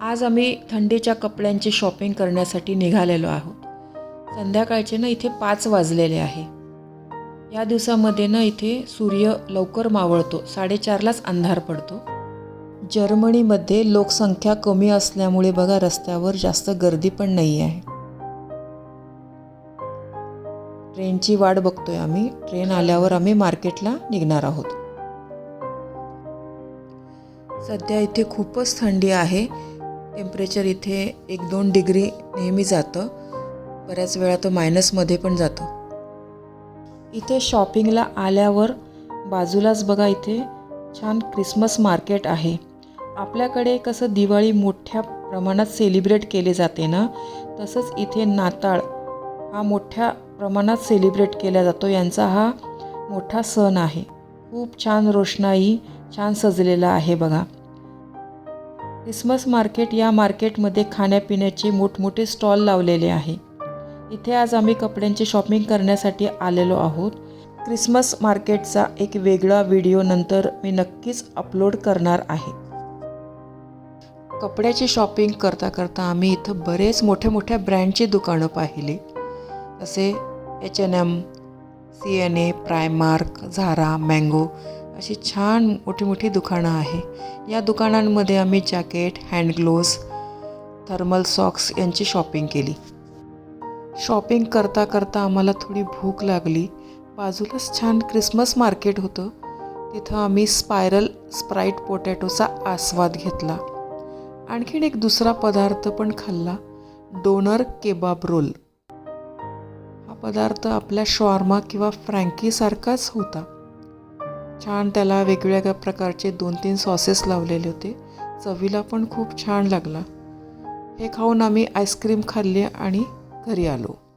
आज आम्ही थंडीच्या कपड्यांची शॉपिंग करण्यासाठी निघालेलो आहोत. संध्याकाळचे ना इथे पाच वाजलेले आहे. या दिवसामध्ये ना इथे सूर्य लवकर मावळतो. साडेचारलाच अंधार पडतो. जर्मनीमध्ये लोकसंख्या कमी असल्यामुळे बघा रस्त्यावर जास्त गर्दी पण नाही आहे ट्रेनची वाट बघतोय आम्ही. ट्रेन आल्यावर आम्ही मार्केटला निघणार आहोत. सध्या इथे खूपच थंडी आहे. टेम्परेचर इथे एक दोन डिग्री नेहमी जातं. बऱ्याच वेळा तो मायनसमध्ये पण जातं. इथे शॉपिंगला आल्यावर बाजूलाच बघा इथे छान क्रिसमस मार्केट आहे. आपल्याकडे कसं दिवाळी मोठ्या प्रमाणात सेलिब्रेट केले जाते ना? तसंच इथे नाताळ हा मोठ्या प्रमाणात सेलिब्रेट केला जातो. यांचा हा मोठा सण आहे. खूप छान रोषणाई छान सजलेला आहे बघा. क्रिसमस मार्केट या मार्केटमध्ये खाण्यापिण्याचे मोठमोठे स्टॉल लावलेले आहे. इथे आज आम्ही कपड्यांची शॉपिंग करण्यासाठी आलेलो आहोत. क्रिसमस मार्केटचा एक वेगळा व्हिडिओ नंतर मी नक्कीच अपलोड करणार आहे. कपड्याची शॉपिंग करता करता आम्ही इथं बरेच मोठ्या मोठ्या ब्रँडची दुकानं पाहिली. जसे H N M C N A Primark Zara Mango अशी छान मोठी मोठी दुकानं आहे. या दुकानांमध्ये आम्ही jacket hand gloves thermal socks यांची शॉपिंग केली. शॉपिंग करता करता आम्हाला थोडी भूक लागली. बाजूलाच छान क्रिसमस मार्केट होतं. तिथं आम्ही स्पायरल स्प्राईट पोटॅटोचा आस्वाद घेतला. आणखीन एक दुसरा पदार्थ पण खाल्ला डोनर केबाब रोल. हा पदार्थ आपल्या शॉर्मा किंवा फ्रँकीसारखाच होता. छान त्याला वेगवेगळ्या प्रकारचे दोन तीन सॉसेस लावलेले होते. चवीला पण खूप छान लागला. हे खाऊन आम्ही आईस्क्रीम खाल्ली आणि घरी आलो.